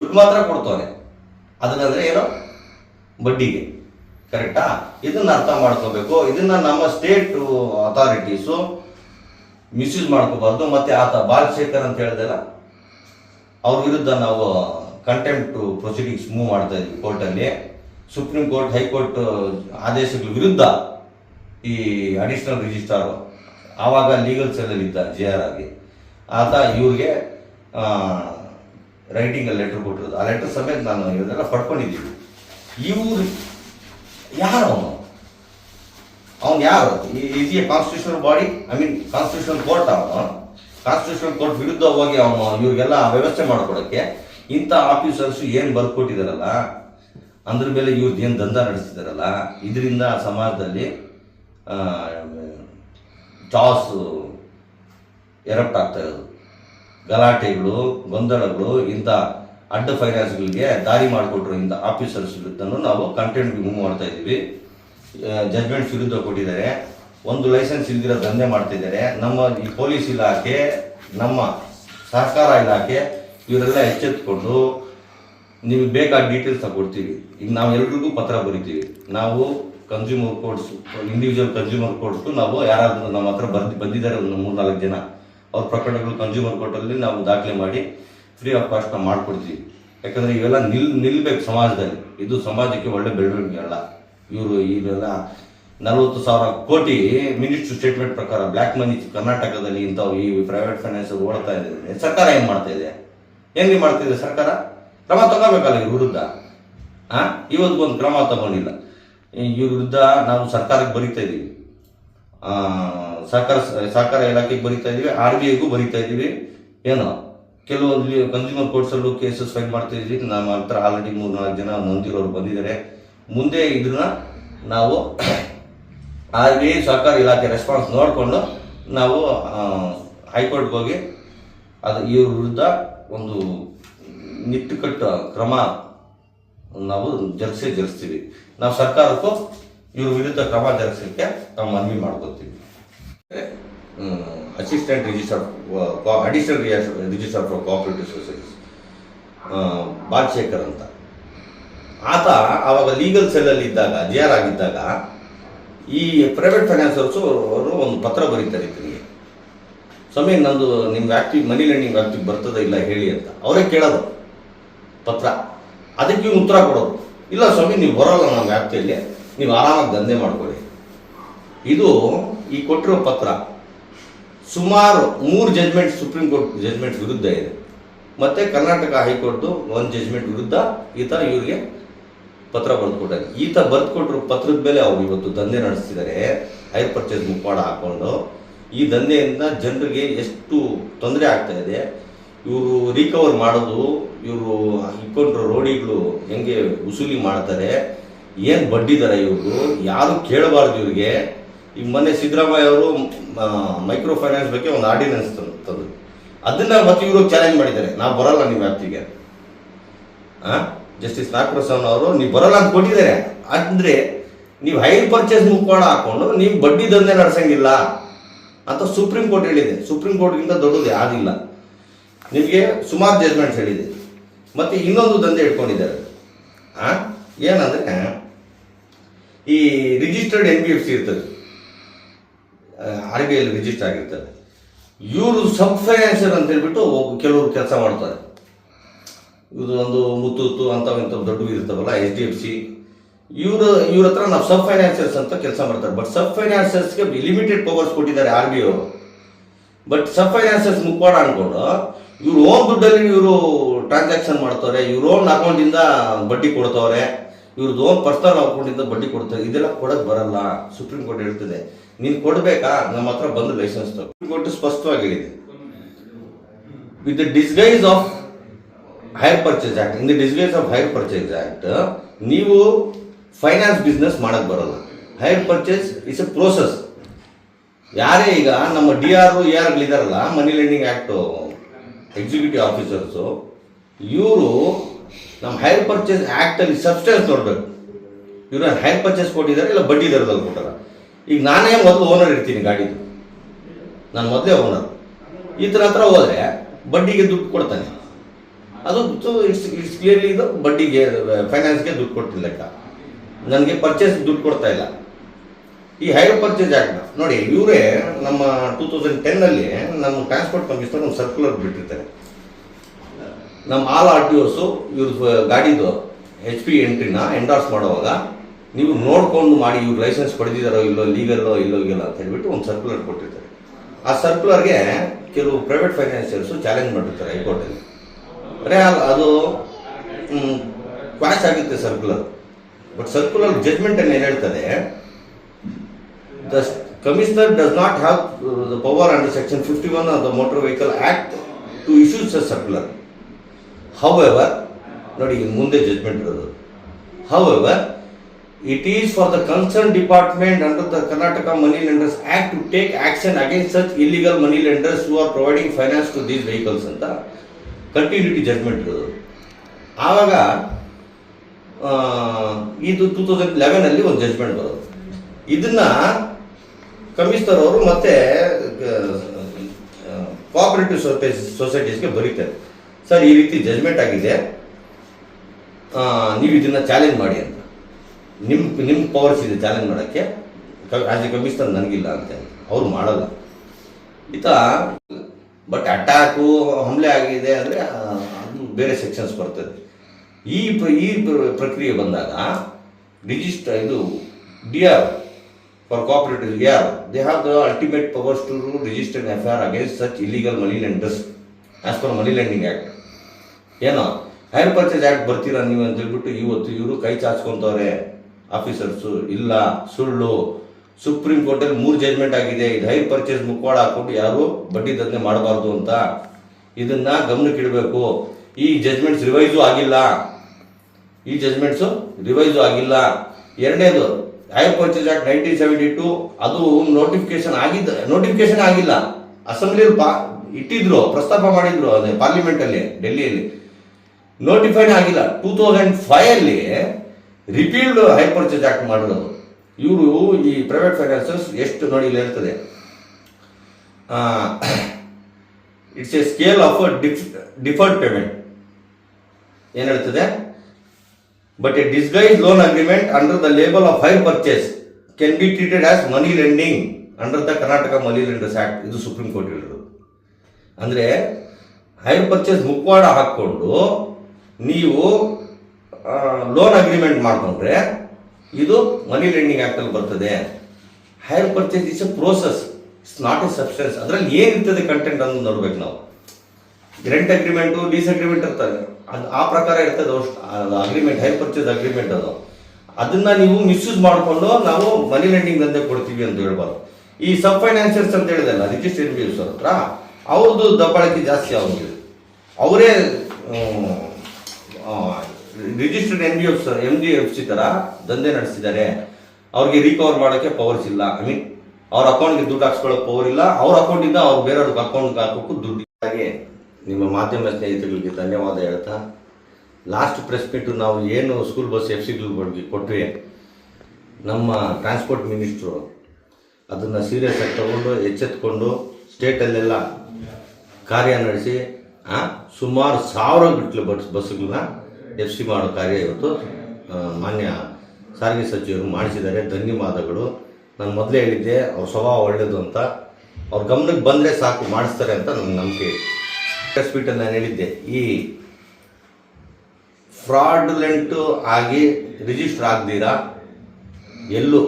ದುಡ್ಡು ಮಾತ್ರ ಕೊಡ್ತಾನೆ ಅದನ್ನಂದ್ರೆ ಏನೋ? ಬಡ್ಡಿಗೆ. ಕರೆಕ್ಟಾ? ಇದನ್ನ ಅರ್ಥ ಮಾಡ್ಕೋಬೇಕು. ಇದನ್ನ ನಮ್ಮ ಸ್ಟೇಟ್ ಅಥಾರಿಟೀಸು ಮಿಸ್ಯೂಸ್ ಮಾಡ್ಕೋಬಾರ್ದು. ಮತ್ತೆ ಆತ ಬಾಲಶೇಖರ್ ಅಂತ ಹೇಳಿದೆಲ್ಲ, ಅವ್ರ ವಿರುದ್ಧ ನಾವು ಕಂಟೆಂಪ್ಟ್ ಪ್ರೊಸೀಡಿಂಗ್ಸ್ ಮೂವ್ ಮಾಡ್ತಾ ಇದ್ವಿ ಕೋರ್ಟಲ್ಲಿ. ಸುಪ್ರೀಂ ಕೋರ್ಟ್, ಹೈಕೋರ್ಟ್ ಆದೇಶಗಳ ವಿರುದ್ಧ ಈ ಅಡಿಷನಲ್ ರಿಜಿಸ್ಟ್ರಾರ್ ಆವಾಗ ಲೀಗಲ್ ಸೆಲ್ಲಲ್ಲಿ ಇದ್ದ ಜೆ ಆರ್ ಆಗಿ. ಆತ ಇವ್ರಿಗೆ ರೈಟಿಂಗ್ ಲೆಟ್ರ್ ಕೊಟ್ಟಿರೋದು. ಆ ಲೆಟರ್ ಸಮೇತ ನಾನು ಇವನ್ನೆಲ್ಲ ಪಡ್ಕೊಂಡಿದ್ದೀವಿ. ಇವ್ರು ಯಾರು ಅವನು? ಅವನು ಯಾರು? Is a constitutional body I mean constitutional court ಅವನು. ಕಾನ್ಸ್ಟಿಟ್ಯೂಷನಲ್ ಕೋರ್ಟ್ ವಿರುದ್ಧ ಹೋಗಿ ಅವನು ಇವ್ರಿಗೆಲ್ಲ ವ್ಯವಸ್ಥೆ ಮಾಡ್ಕೊಡೋಕ್ಕೆ. ಇಂಥ ಆಫೀಸರ್ಸ್ ಏನು ಬರ್ಕೊಟ್ಟಿದಾರಲ್ಲ ಅಂದ್ರ ಮೇಲೆ ಇವ್ರದ್ದು ಏನು ದಂಧ ನಡೆಸ್ತಿದಾರಲ್ಲ? ಇದರಿಂದ ಸಮಾಜದಲ್ಲಿ ಚಾಸ್ ಎರಪ್ಟ್ ಆಗ್ತಾ ಇರೋದು. ಗಲಾಟೆಗಳು, ಗೊಂದಲಗಳು, ಇಂಥ ಅಡ್ಡ ಫೈನಾನ್ಸ್ಗಳಿಗೆ ದಾರಿ ಮಾಡಿಕೊಟ್ರು ಇಂಥ ಆಫೀಸರ್ಸ್ ವಿರುದ್ಧನೂ ನಾವು ಕಂಟೆಂಟ್ ಮೂವ್ ಮಾಡ್ತಾ ಇದ್ದೀವಿ. ಜಜ್ಮೆಂಟ್ಸ್ ವಿರುದ್ಧ ಕೊಟ್ಟಿದ್ದಾರೆ. ಒಂದು ಲೈಸೆನ್ಸ್ ಇಲ್ದಿರೋ ದಂಧೆ ಮಾಡ್ತಿದ್ದಾರೆ. ನಮ್ಮ ಈ ಪೊಲೀಸ್ ಇಲಾಖೆ, ನಮ್ಮ ಸಹಕಾರ ಇಲಾಖೆ ಇವರೆಲ್ಲ ಎಚ್ಚೆತ್ತುಕೊಂಡು ನಿಮಗೆ ಬೇಕಾದ ಡೀಟೇಲ್ಸ್ ಕೊಡ್ತೀವಿ ಈಗ ನಾವು ಎಲ್ರಿಗೂ ಪತ್ರ ಬರಿತೀವಿ. ನಾವು consumer courts individual consumer courts ನಾವು ಯಾರಾದ್ರೂ ನಮ್ಮ ಹತ್ರ ಬಂದು, ಬಂದಿದ್ದಾರೆ ಒಂದು ಮೂರ್ನಾಲ್ಕು ಜನ, ಅವ್ರ ಪ್ರಕರಣಗಳು ಕನ್ಸ್ಯೂಮರ್ ಕೋರ್ಟಲ್ಲಿ ನಾವು ದಾಖಲೆ ಮಾಡಿ ಫ್ರೀ ಆಫ್ ಕಾಸ್ಟ್ ನಾವು ಮಾಡ್ಕೊಡ್ತೀವಿ. ಯಾಕಂದ್ರೆ ಇವೆಲ್ಲ ನಿಲ್, ನಿಲ್ಬೇಕು ಸಮಾಜದಲ್ಲಿ. ಇದು ಸಮಾಜಕ್ಕೆ ಒಳ್ಳೆ ಬೆಳವಣಿಗೆ ಅಲ್ಲ. ಇವರು ಇವೆಲ್ಲ ನಲವತ್ತು ಸಾವಿರ ಕೋಟಿ ಮಿನಿಸ್ಟರ್ ಸ್ಟೇಟ್ಮೆಂಟ್ ಪ್ರಕಾರ ಬ್ಲ್ಯಾಕ್ ಮನಿ ಕರ್ನಾಟಕದಲ್ಲಿ ಇಂಥವು ಈ ಪ್ರೈವೇಟ್ ಫೈನಾನ್ಸ್ ಓಡ್ತಾ ಇದೆ ಸರ್ಕಾರ ಏನು ಮಾಡ್ತಾ ಇದೆ? ಹೆಂಗೆ ಮಾಡ್ತಿದೆ ಸರ್ಕಾರ? ಕ್ರಮ ತಗೋಬೇಕಲ್ಲ ಇವ್ರ ವಿರುದ್ಧ? ಇವತ್ತು ಒಂದು ಕ್ರಮ ತಗೊಂಡಿಲ್ಲ. ಇವ್ರ ವಿರುದ್ಧ ನಾವು ಸರ್ಕಾರಕ್ಕೆ ಬರೀತಾ ಇದ್ದೀವಿ ಸಹಕಾರ ಸಹಕಾರ ಇಲಾಖೆಗೆ ಬರೀತಾ ಇದ್ದೀವಿ ಆರ್ ಬಿ ಐಗೂ ಬರೀತಾ ಇದ್ದೀವಿ ಏನು ಕೆಲವೊಂದು ಕನ್ಸ್ಯೂಮರ್ ಕೋರ್ಟ್ಸಲ್ಲೂ ಕೇಸಸ್ ಫೈಲ್ ಮಾಡ್ತಾ ಇದ್ದೀವಿ ನಮ್ಮ ಹತ್ರ ಆಲ್ರೆಡಿ ಮೂರು ನಾಲ್ಕು ಜನ ನೊಂದಿರೋರು ಬಂದಿದ್ದಾರೆ. ಮುಂದೆ ಇದನ್ನ ನಾವು ಆರ್ ಬಿ ಐ ಸಹಕಾರ ಇಲಾಖೆ ರೆಸ್ಪಾನ್ಸ್ ನೋಡಿಕೊಂಡು ನಾವು ಹೈಕೋರ್ಟ್ಗೆ ಹೋಗಿ ಅದು ಇವ್ರ ವಿರುದ್ಧ ಒಂದು ನಿಟ್ಟುಕಟ್ಟು ಕ್ರಮ ನಾವು ಜರುಗಿಸೇ ಜರುಗಿಸ್ತೀವಿ ನಾವು ಸರ್ಕಾರಕ್ಕೂ ಇವ್ರ ವಿರುದ್ಧ ಕ್ರಮ ಜರುಗಿಸಲಿಕ್ಕೆ ನಾವು ಮನವಿ ಮಾಡ್ಕೊತೀವಿ. Assistant register additional register for cooperative societies Balashekar ಅಂತ. ಆತ ಆವಾಗ ಲೀಗಲ್ ಸೆಲ್ಲಲ್ಲಿ ಇದ್ದಾಗ, ಜೆ ಆರ್ ಆಗಿದ್ದಾಗ, ಈ ಪ್ರೈವೇಟ್ ಫೈನಾನ್ಸರ್ಸು ಅವರು ಒಂದು ಪತ್ರ ಬರೀತಾರೆ ಈತನಿಗೆ ಸ್ವಾಮಿ, ನಂದು ನಿಮ್ಮ ವ್ಯಾಪ್ತಿ ಮನಿ ಲೆಂಡಿಂಗ್ ವ್ಯಾಪ್ತಿಗೆ ಬರ್ತದ ಇಲ್ಲ ಹೇಳಿ ಅಂತ. ಅವರೇ ಕೇಳೋದು. ಪತ್ರ. ಅದಕ್ಕೆ ಉತ್ತರ ಕೊಡೋದು. ಇಲ್ಲ ಸ್ವಾಮಿ, ನೀವು ಬರೋಲ್ಲ ನಮ್ಮ ವ್ಯಾಪ್ತಿಯಲ್ಲಿ. ನೀವು ಆರಾಮಾಗಿ ದಂಧೆ ಮಾಡ್ಕೊಳ್ಳಿ. ಇದು ಈ ಕೊಟ್ಟಿರೋ ಪತ್ರ. ಸುಮಾರು ಮೂರು ಜಜ್ಮೆಂಟ್ ಸುಪ್ರೀಂ ಕೋರ್ಟ್ ಜಜ್ಮೆಂಟ್ ವಿರುದ್ಧ ಇದೆ. ಮತ್ತೆ ಕರ್ನಾಟಕ ಹೈಕೋರ್ಟ್ದು ಒಂದು ಜಜ್ಮೆಂಟ್ ವಿರುದ್ಧ ಈ ಥರ ಇವರಿಗೆ ಪತ್ರ ಬರೆದುಕೊಟ್ಟಾರೆ ಈತ ಬರೆದುಕೊಟ್ರು ಪತ್ರದ ಮೇಲೆ ಅವ್ರು ಇವತ್ತು ದಂಧೆ ನಡೆಸ್ತಿದ್ದಾರೆ. ಹೈರ್ ಪರ್ಚೇಸ್ ಮುಪ್ಪಾಡ ಹಾಕೊಂಡು. ಈ ದಂಧೆಯಿಂದ ಜನರಿಗೆ ಎಷ್ಟು ತೊಂದರೆ ಆಗ್ತಾ ಇದೆ. ಇವರು ರಿಕವರ್ ಮಾಡೋದು, ಇವರು ಇಟ್ಕೊಂಡ್ರ ರೋಡಿಗಳು ಹೆಂಗೆ ಉಸೂಲಿ ಮಾಡ್ತಾರೆ, ಏನು ಬಡ್ಡಿ ದರ ಯಾರು ಕೇಳಬಾರ್ದು ಇವ್ರಿಗೆ. ಈಗ ಮೊನ್ನೆ ಸಿದ್ದರಾಮಯ್ಯ ಅವರು ಮೈಕ್ರೋ ಫೈನಾನ್ಸ್ ಬಗ್ಗೆ ಒಂದು ಆರ್ಡಿನೆನ್ಸ್ ತಂದ್ರು. ಅದನ್ನ ಮತ್ತೆ ಇವರು ಚಾಲೆಂಜ್ ಮಾಡಿದ್ದಾರೆ. ನಾವು ಬರಲ್ಲ ನಿಮ್ಮ ವ್ಯಾಪ್ತಿಗೆ. ಜಸ್ಟಿಸ್ ನಾಗಪ್ರಸವನ್ ಅವರು, ನೀವು ಬರಲ್ಲ ಅಂತ ಕೊಟ್ಟಿದ್ದಾರೆ. ಅಂದ್ರೆ ನೀವು ಹೈರ್ ಪರ್ಚೇಸ್ ಮುಖವಾಡ ಹಾಕೊಂಡು ನೀವು ಬಡ್ಡಿ ದಂಧೆ ನಡೆಸಂಗಿಲ್ಲ ಅಂತ ಸುಪ್ರೀಂ ಕೋರ್ಟ್ ಹೇಳಿದೆ. ಸುಪ್ರೀಂ ಕೋರ್ಟ್ಗಿಂತ ದೊಡ್ಡದು ಯಾವ್ದಿಲ್ಲ. ನಿಮಗೆ ಸುಮಾರು ಜಜ್ಮೆಂಟ್ಸ್ ಹೇಳಿದೆ. ಮತ್ತೆ ಇನ್ನೊಂದು ದಂಧೆ ಇಟ್ಕೊಂಡಿದ್ದಾರೆ. ಏನಂದ್ರೆ, ಈ registered N B F C ಇರ್ತದೆ. ಆರ್ ಬಿ ಐಲಿ ರಿಜಿಸ್ಟರ್ ಆಗಿರ್ತದೆ. ಇವರು ಸಬ್ ಫೈನಾನ್ಸರ್ ಅಂತ ಹೇಳ್ಬಿಟ್ಟು ಕೆಲವರು ಕೆಲಸ ಮಾಡ್ತಾರೆ. ಇದು ಒಂದು ಮುತ್ತೂತು ಅಂಥವು ಇಂಥವು ದೊಡ್ಡವು ಇರ್ತಾವಲ್ಲ ಎಚ್ ಡಿ ಎಫ್ ಸಿ ಇವರು, ಇವ್ರ ಹತ್ರ ನಾವು ಸಬ್ ಫೈನಾನ್ಸರ್ಸ್ ಅಂತ ಕೆಲಸ ಮಾಡ್ತಾರೆ. ಬಟ್ ಸಬ್ ಫೈನಾನ್ಸರ್ಸ್ಗೆ ಲಿಮಿಟೆಡ್ ಪವರ್ಸ್ ಕೊಟ್ಟಿದ್ದಾರೆ ಆರ್ ಬಿ ಅವರು. ಬಟ್ ಸಬ್ ಫೈನಾನ್ಸರ್ಸ್ ಮುಖವಾಡ ಅನ್ಕೊಂಡು ಇವ್ರು ಓನ್ ದುಡ್ಡಲ್ಲಿ ಇವರು ಟ್ರಾನ್ಸಾಕ್ಷನ್ ಮಾಡ್ತಾರೆ ಇವ್ರ ಓನ್ ಅಕೌಂಟಿಂದ ಬಡ್ಡಿ ಕೊಡ್ತವ್ರೆ ಇವ್ರದ್ದು ಓನ್ ಪರ್ಸನಲ್ ಅಕೌಂಟಿಂದ ಬಡ್ಡಿ ಕೊಡ್ತಾರೆ ಇದೆಲ್ಲ ಕೊಡಕ್ ಬರಲ್ಲ. ಸುಪ್ರೀಂ ಕೋರ್ಟ್ ಹೇಳ್ತದೆ. ನೀನು ಕೊಡ್ಬೇಕಾ? ನಮ್ಮ ಹತ್ರ ಬಂದು ಲೈಸೆನ್ಸ್ ತಗೋ. ಸುಪ್ರೀಂ ಕೋರ್ಟ್ ಸ್ಪಷ್ಟವಾಗಿ ಹೇಳಿದೆ with disguise of hire purchase act in the disguise of hire purchase act ನೀವು ಫೈನಾನ್ಸ್ ಬಿಸ್ನೆಸ್ ಮಾಡಕ್ ಬರಲ್ಲ. Hire purchase is a process ಯಾರೇ ಈಗ ನಮ್ಮ ಡಿ ಆರ್ ಎ ಆರ್ ಇದಾರಲ್ಲ money lending act executive officers ಇವರು ನಮ್ಮ ಹೈರ್ ಪರ್ಚೇಸ್ ಆಕ್ಟ್ ಅಲ್ಲಿ ಸಬ್ಸ್ಟೆನ್ಸ್ ನೋಡ್ಬೇಕು. ಇವ್ರು ಹೈರ್ ಪರ್ಚೇಸ್ ಕೊಟ್ಟಿದ್ದಾರೆ ಇಲ್ಲ ಬಡ್ಡಿ ದರದಲ್ಲಿ ಕೊಟ್ಟಾರ ಈಗ ನಾನೇ ಮೊದಲು ಓನರ್ ಇರ್ತೀನಿ ಗಾಡಿದು. ನಾನು ಮೊದಲೇ ಓನರ್ ಈತನ ಹತ್ರ ಹೋದ್ರೆ ಬಡ್ಡಿಗೆ ದುಡ್ಡು ಕೊಡ್ತಾನೆ. ಅದು ಇಟ್ಸ್ ಇಟ್ಸ್ ಕ್ಲಿಯರ್ಲಿ ಇದು ಬಡ್ಡಿಗೆ ಫೈನಾನ್ಸ್ಗೆ ದುಡ್ಡು ಕೊಡ್ತಿಲ್ಲ ಲೆಕ್ಕ. ನನಗೆ ಪರ್ಚೇಸ್ ದುಡ್ಡು ಕೊಡ್ತಾ ಇಲ್ಲ. ಈ ಹೈರ್ ಪರ್ಚೇಸ್ ಆಕ್ಟ್ ನೋಡಿ, ಇವರೇ ನಮ್ಮ ಟೂ ತೌಸಂಡ್ ಟೆನ್ನಲ್ಲಿ ನಮ್ಮ ಟ್ರಾನ್ಸ್ಪೋರ್ಟ್ ಕಮಿಷನರ್ ಒಂದು ಸರ್ಕ್ಯುಲರ್ ಬಿಟ್ಟಿರ್ತಾರೆ. ನಮ್ಮ ಆಲ್ ಆರ್ ಟಿ ಓಸು ಇವ್ರ ಗಾಡಿದು ಎಚ್ ಪಿ ಎಂಟ್ರಿನ ಎಂಡಾರ್ಸ್ ಮಾಡುವಾಗ ನೀವು ನೋಡ್ಕೊಂಡು ಮಾಡಿ ಇವ್ರು ಲೈಸೆನ್ಸ್ ಪಡೆದಿದ್ದಾರೋ ಇಲ್ಲೋ ಲೀಗಲ್ಲೋ ಇಲ್ಲೋ ಇಲ್ಲ ಅಂತ ಹೇಳ್ಬಿಟ್ಟು ಒಂದು ಸರ್ಕ್ಯುಲರ್ ಕೊಟ್ಟಿರ್ತಾರೆ. ಆ ಸರ್ಕ್ಯುಲರ್ಗೆ ಕೆಲವು ಪ್ರೈವೇಟ್ ಫೈನಾನ್ಸಿಯರ್ಸು ಚಾಲೆಂಜ್ ಮಾಡಿರ್ತಾರೆ ಹೈಕೋರ್ಟಲ್ಲಿ ಅಲ್- ಅದು ಕ್ವಾಶ್ ಆಗುತ್ತೆ ಸರ್ಕ್ಯುಲರ್ ಬಟ್ ಸರ್ಕ್ಯುಲರ್ ಜಡ್ಜ್ಮೆಂಟ್ ಏನು ಹೇಳ್ತದೆ the Commissioner does not have the power under section fifty one of the motor vehicle act to issues a circular however ನೋಡಿ ಮುಂದೆ ಜಜ್ಮೆಂಟ್ ಇರೋದು. However it is for the concern department under the Karnataka money lenders act to take action against such illegal money lenders who are providing finance to these vehicles ಅಂತ continuity judgement ಇರೋದು. ಆವಾಗ ಇದು two thousand ಲೆವೆನಲ್ಲಿ ಒಂದು judgement ಬರೋದು. ಇದನ್ನ commissioner ಅವರು ಮತ್ತೆ cooperative ಸೊಸೈಟೀಸ್ಗೆ ಬರೀತಾರೆ. ಸರ್, ಈ ರೀತಿ ಜಡ್ಜ್ಮೆಂಟ್ ಆಗಿದೆ. ನೀವು ಇದನ್ನ ಚಾಲೆಂಜ್ ಮಾಡಿ ಅಂತ. ನಿಮ್ ನಿಮ್ಮ ಪವರ್ಸ್ ಇದೆ ಚಾಲೆಂಜ್ ಮಾಡೋಕ್ಕೆ. ಎ ಕಮಿಷನರ್ ನನಗಿಲ್ಲ ಅಂತ ಅವ್ರು ಮಾಡಲ್ಲ. ಈತ ಬಟ್ ಅಟ್ಯಾಕು ಹಮಲೆ ಆಗಿದೆ ಅಂದರೆ ಅದು ಬೇರೆ ಸೆಕ್ಷನ್ಸ್ ಬರ್ತದೆ. ಈ ಈ ಪ್ರ- ಪ್ರಕ್ರಿಯೆ ಬಂದಾಗ ರಿಜಿಸ್ಟರ್ ಇದು D R R they have the ultimate powers to register F I R against such illegal money lenders as per money lending act ಏನೋ ಹೈರ್ ಪರ್ಚೇಸ್ ಆ್ಯಕ್ಟ್ ಬರ್ತೀರಾ ನೀವು ಅಂತ ಹೇಳ್ಬಿಟ್ಟು ಇವತ್ತು ಇವರು ಕೈ ಚಾಚ್ಕೊಂತವ್ರೆ. ಆಫೀಸರ್ಸು ಇಲ್ಲ, ಸುಳ್ಳು. ಸುಪ್ರೀಂ ಕೋರ್ಟಲ್ಲಿ ಮೂರು ಜಜ್ಮೆಂಟ್ ಆಗಿದೆ. ಇದು ಹೈರ್ ಪರ್ಚೇಸ್ ಮುಖವಾಡ ಹಾಕೊಂಡು ಯಾರು ಬಡ್ಡಿ ದಂಧೆ ಮಾಡಬಾರ್ದು ಅಂತ. ಇದನ್ನ ಗಮನಕ್ಕಿಡಬೇಕು ಈ ಜಜ್ಮೆಂಟ್ಸ್ ರಿವೈಸು ಆಗಿಲ್ಲ. ಈ ಜಜ್ಮೆಂಟ್ಸು ರಿವೈಸು ಆಗಿಲ್ಲ. ಎರಡನೇದು hire purchase act nineteen seventy two ಅದು ನೋಟಿಫಿಕೇಶನ್ ಆಗಿದ್ದ ನೋಟಿಫಿಕೇಶನ್ ಆಗಿಲ್ಲ. ಅಸೆಂಬ್ಲಿಯಲ್ಲಿ ಪಾ, ಇಟ್ಟಿದ್ರು, ಪ್ರಸ್ತಾಪ ಮಾಡಿದ್ರು ಅದೇ ಪಾರ್ಲಿಮೆಂಟಲ್ಲಿ ಡೆಲ್ಲಿಯಲ್ಲಿ. ನೋಟಿಫೈಡ್ ಆಗಿಲ್ಲ. ಟೂ ತೌಸಂಡ್ ಫೈವ್ ಅಲ್ಲಿ ರಿಪೀಲ್ಡ್ ಹೈ ಪರ್ಚೇಸ್ ಆಕ್ಟ್ ಮಾಡಿರೋದು. ಇವರು ಈ ಪ್ರೈವೇಟ್ ಫೈನಾನ್ಸಸ್ ಎಷ್ಟು ನೋಡಿ ಇಲ್ಲಿ ಇರ್ತದೆ it's a scale of deferred payment ಏನ್ ಹೇಳ್ತದೆ but a loan loan under under the label of hire purchase can be treated money money lending under the Karnataka money Act. ಇದು ಸುಪ್ರೀಂ ಕೋರ್ಟ್ ಹೇಳಿರೋದು ಅಂದರೆ hire purchase ಮುಖವಾಡ ಹಾಕ್ಕೊಂಡು ನೀವು loan agreement ಮಾಡಿಕೊಂಡ್ರೆ ಇದು ಮನಿ ಲೆಂಡಿಂಗ್ ಆ್ಯಕ್ಟಲ್ಲಿ ಬರ್ತದೆ. Hire purchase is a process it's not a substance ಅದರಲ್ಲಿ ಏನಿರ್ತದೆ ಕಂಟೆಂಟ್ ಅನ್ನೋದು ನೋಡ್ಬೇಕು ನಾವು. ರೆಂಟ್ ಅಗ್ರಿಮೆಂಟು ಲೀಸ್ ಅಗ್ರಿಮೆಂಟ್ ಇರ್ತದೆ. ಅದು ಆ ಪ್ರಕಾರ ಇರ್ತದೆ ಅಗ್ರಿಮೆಂಟ್ ಹೈ ಪರ್ಚೇಸ್ ಅಗ್ರಿಮೆಂಟ್ ಅದು. ಅದನ್ನ ನೀವು ಮಿಸ್ಯೂಸ್ ಮಾಡಿಕೊಂಡು ನಾವು ಮನಿ ಲೆಂಡಿಂಗ್ ದಂಧೆ ಕೊಡ್ತೀವಿ ಅಂತ ಹೇಳ್ಬಾರ್ದು. ಈ ಸಬ್ ಫೈನಾನ್ಸಿಯರ್ಸ್ ಅಂತ ಹೇಳಿದಲ್ಲ ರಿಜಿಸ್ಟರ್ ಎನ್ ಬಿ ಎಸ್ ಹತ್ರ ಅವ್ರದ್ದು ದಬ್ಬಾಳಿಕೆ ಜಾಸ್ತಿ ಅವ್ರಿಗೆ. ಅವರೇ registered N B F M D F C ಥರ ದಂಧೆ ನಡೆಸಿದ್ದಾರೆ. ಅವ್ರಿಗೆ ರಿಕವರ್ ಮಾಡೋಕ್ಕೆ ಪವರ್ಸ್ ಇಲ್ಲ. ಐ ಮೀನ್ ಅವ್ರ ಅಕೌಂಟ್ಗೆ ದುಡ್ಡು ಹಾಕ್ಸ್ಕೊಳ್ಳೋಕೆ ಪವರ್ ಇಲ್ಲ. ಅವ್ರ ಅಕೌಂಟಿಂದ ಅವ್ರು ಬೇರೆಯವ್ರಿಗೆ ಅಕೌಂಟ್ಗೆ ಹಾಕೋಕ್ಕೂ ದುಡ್ಡು ಹಾಗೆ ನಿಮ್ಮ ಮಾಧ್ಯಮ ಸ್ನೇಹಿತರಿಗೆ ಧನ್ಯವಾದ ಹೇಳ್ತಾ ಲಾಸ್ಟ್ ಪ್ರೆಸ್ ಮೀಟು ನಾವು ಏನು ಸ್ಕೂಲ್ ಬಸ್ ಎಫ್ ಸಿಗಳ ಬಗ್ಗೆ ಕೊಟ್ವಿ, ನಮ್ಮ ಟ್ರಾನ್ಸ್ಪೋರ್ಟ್ ಮಿನಿಸ್ಟ್ರು ಅದನ್ನು ಸೀರಿಯಸ್ ಆಗಿ ತಗೊಂಡು, ಎಚ್ಚೆತ್ಕೊಂಡು ಸ್ಟೇಟಲ್ಲೆಲ್ಲ ಕಾರ್ಯ ನಡೆಸಿ ಸುಮಾರು ಸಾವಿರ ಗಟ್ಟಲೆ ಬಸ್, ಬಸ್ಗಳನ್ನ ಎಫ್ ಸಿ ಮಾಡೋ ಕಾರ್ಯ ಇವತ್ತು ಮಾನ್ಯ ಸಾರಿಗೆ ಸಚಿವರು ಮಾಡಿಸಿದ್ದಾರೆ. ಧನ್ಯವಾದಗಳು. ನಾನು ಮೊದಲೇ ಹೇಳಿದ್ದೆ, ಅವ್ರ ಸ್ವಭಾವ ಒಳ್ಳೆಯದು ಅಂತ. ಅವ್ರ ಗಮನಕ್ಕೆ ಬಂದರೆ ಸಾಕು, ಮಾಡಿಸ್ತಾರೆ ಅಂತ ನನ್ನ ನಂಬಿಕೆ. ಪ್ರೆಸ್ ನಾನು ಹೇಳಿದ್ದೆ, ಈ ಫ್ರಾಡ್ಲೆಂಟು ಆಗಿ ರಿಜಿಸ್ಟರ್ ಆಗದಿರಾ, ಎಲ್ಲೂ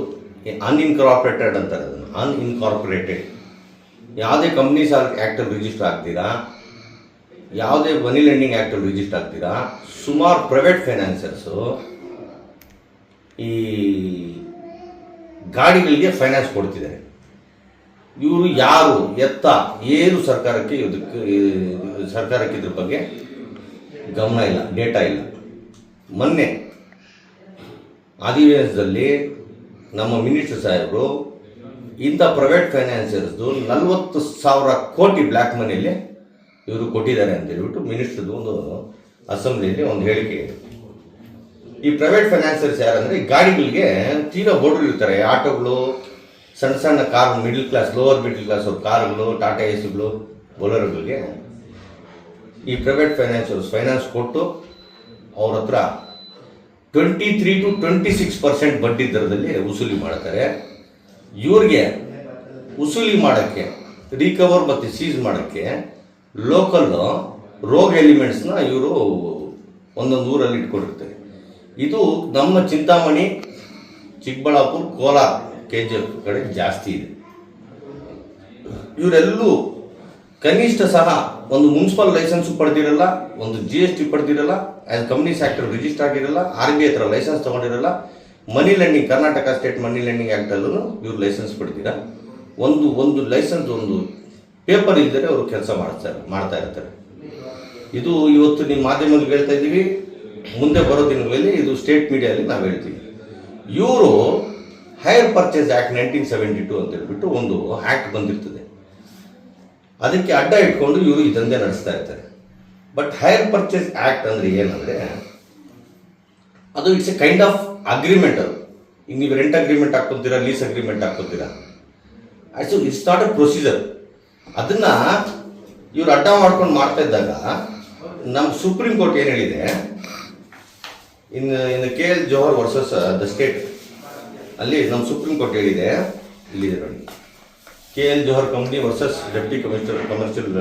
ಅನ್ಇನ್ಕಾರ್ಪೊರೇಟೆಡ್ ಅಂತಾರೆ ಅದನ್ನು ಅನ್ಇನ್ಕಾರ್ಪೊರೇಟೆಡ್ ಯಾವುದೇ ಕಂಪ್ನೀಸ್ ಆ್ಯಕ್ಟಲ್ಲಿ ರಿಜಿಸ್ಟರ್ ಆಗ್ತೀರಾ ಯಾವುದೇ ಮನಿ ಲೆಂಡಿಂಗ್ ಆ್ಯಕ್ಟಲ್ಲಿ ರಿಜಿಸ್ಟರ್ ಆಗ್ತೀರಾ ಸುಮಾರು ಪ್ರೈವೇಟ್ ಫೈನಾನ್ಸರ್ಸು ಈ ಗಾಡಿಗಳಿಗೆ ಫೈನಾನ್ಸ್ ಕೊಡ್ತಿದ್ದಾರೆ. ಇವರು ಯಾರು ಎತ್ತ ಏನು ಸರ್ಕಾರಕ್ಕೆ ಇದಕ್ಕೆ ಸರ್ಕಾರಕ್ಕೆ ಇದ್ರ ಬಗ್ಗೆ ಗಮನ ಇಲ್ಲ, ಡೇಟಾ ಇಲ್ಲ. ಮೊನ್ನೆ ಅಧಿವೇಶನದಲ್ಲಿ ನಮ್ಮ ಮಿನಿಸ್ಟರ್ ಸಾಹೇಬರು ಇಂಥ ಪ್ರೈವೇಟ್ ಫೈನಾನ್ಸಿಯರ್ಸ್ದು ನಲವತ್ತು ಸಾವಿರ ಕೋಟಿ ಬ್ಲ್ಯಾಕ್ ಮನಿಯಲ್ಲಿ ಇವರು ಕೊಟ್ಟಿದ್ದಾರೆ ಅಂತ ಹೇಳ್ಬಿಟ್ಟು ಮಿನಿಸ್ಟರ್ದು ಒಂದು ಅಸೆಂಬ್ಲಿಯಲ್ಲಿ ಒಂದು ಹೇಳಿಕೆ ಇದೆ. ಈ ಪ್ರೈವೇಟ್ ಫೈನಾನ್ಸಿಯರ್ಸ್ ಯಾರಂದರೆ ಈ ಗಾಡಿಗಳಿಗೆ ತೀರಾ ಬೋರ್ಡ್ ಇರ್ತಾರೆ ಆಟೋಗಳು ಸಣ್ಣ ಸಣ್ಣ car middle class lower middle class ಕಾರ್ಗಳು ಟಾಟಾ ಎಸಿಗಳು ಬೊಲೋರ್ಗಳಿಗೆ ಈ ಪ್ರೈವೇಟ್ ಫೈನಾನ್ಸರ್ಸ್ ಫೈನಾನ್ಸ್ ಕೊಟ್ಟು ಅವ್ರ ಹತ್ರ twenty three to twenty six percent ಬಡ್ಡಿ ದರದಲ್ಲಿ ವಸೂಲಿ ಮಾಡ್ತಾರೆ. ಇವ್ರಿಗೆ ವಸೂಲಿ ಮಾಡೋಕ್ಕೆ ರಿಕವರ್ ಮತ್ತು ಸೀಸ್ ಮಾಡೋಕ್ಕೆ ಲೋಕಲ್ ರೋಗ ಎಲಿಮೆಂಟ್ಸ್ನ ಇವರು ಒಂದೊಂದು ಊರಲ್ಲಿ ಇಟ್ಕೊಂಡಿರ್ತಾರೆ. ಇದು ನಮ್ಮ Chintamani, Chikkaballapur, Kolar. K G F ಕಡೆ ಜಾಸ್ತಿ ಇದೆ. ಇವರೆಲ್ಲೂ ಕನಿಷ್ಠ ಸಹ ಒಂದು ಮುನ್ಸಿಪಲ್ ಲೈಸೆನ್ಸ್ ಪಡೆದಿರಲ್ಲ, ಒಂದು G S T ಪಡೆದಿರಲ್ಲ as companies act or register ಆಗಿರಲ್ಲ ಆರ್ ಬಿ ಹತ್ರ licence ತಗೊಂಡಿರಲ್ಲ money lending Karnataka state money lending ಆ್ಯಕ್ಟಲ್ಲೂ ಇವ್ರು ಲೈಸೆನ್ಸ್ ಪಡೆದಿರ. ಒಂದು ಒಂದು ಲೈಸೆನ್ಸ್ ಒಂದು ಪೇಪರ್ ಇದ್ದರೆ ಅವರು ಕೆಲಸ ಮಾಡ್ತಾರೆ, ಮಾಡ್ತಾ ಇರ್ತಾರೆ. ಇದು ಇವತ್ತು ನಿಮ್ಮ ಮಾಧ್ಯಮದಲ್ಲಿ ಹೇಳ್ತಾ ಇದ್ದೀವಿ, ಮುಂದೆ ಬರೋ ದಿನಗಳಲ್ಲಿ ಇದು ಸ್ಟೇಟ್ ಮೀಡಿಯಾದಲ್ಲಿ ನಾವು ಹೇಳ್ತೀವಿ. ಇವರು hire purchase act nineteen seventy two ಅಂತ ಹೇಳ್ಬಿಟ್ಟು ಒಂದು ಆ್ಯಕ್ಟ್ ಬಂದಿರ್ತದೆ. ಅದಕ್ಕೆ ಅಡ್ಡ ಇಟ್ಕೊಂಡು ಇವರು ಈ ದಂಧೆ ನಡೆಸ್ತಾ ಇರ್ತಾರೆ. ಬಟ್ ಹೈರ್ ಪರ್ಚೇಸ್ ಆ್ಯಕ್ಟ್ ಅಂದರೆ ಏನಂದರೆ, ಅದು it's a kind of agreement ಅದು. ಈಗ ನೀವು ರೆಂಟ್ ಅಗ್ರಿಮೆಂಟ್ ಹಾಕ್ಕೊತೀರಾ lease agreement ಹಾಕ್ಕೊತೀರಾ? So it's not a procedure ಅದನ್ನ ಇವರು ಅಡ್ಡ ಮಾಡ್ಕೊಂಡು ಮಾಡ್ತಾ ಇದ್ದಾಗ, ನಮ್ಮ ಸುಪ್ರೀಂ ಕೋರ್ಟ್ ಏನು ಹೇಳಿದೆ? In in K L Johar versus the state ಅಲ್ಲಿ ನಮ್ಮ ಸುಪ್ರೀಂ ಕೋರ್ಟ್ ಹೇಳಿದೆ, ಇಲ್ಲಿದೆ ನೋಡಿ K L Johar company versus deputy commissioner commercial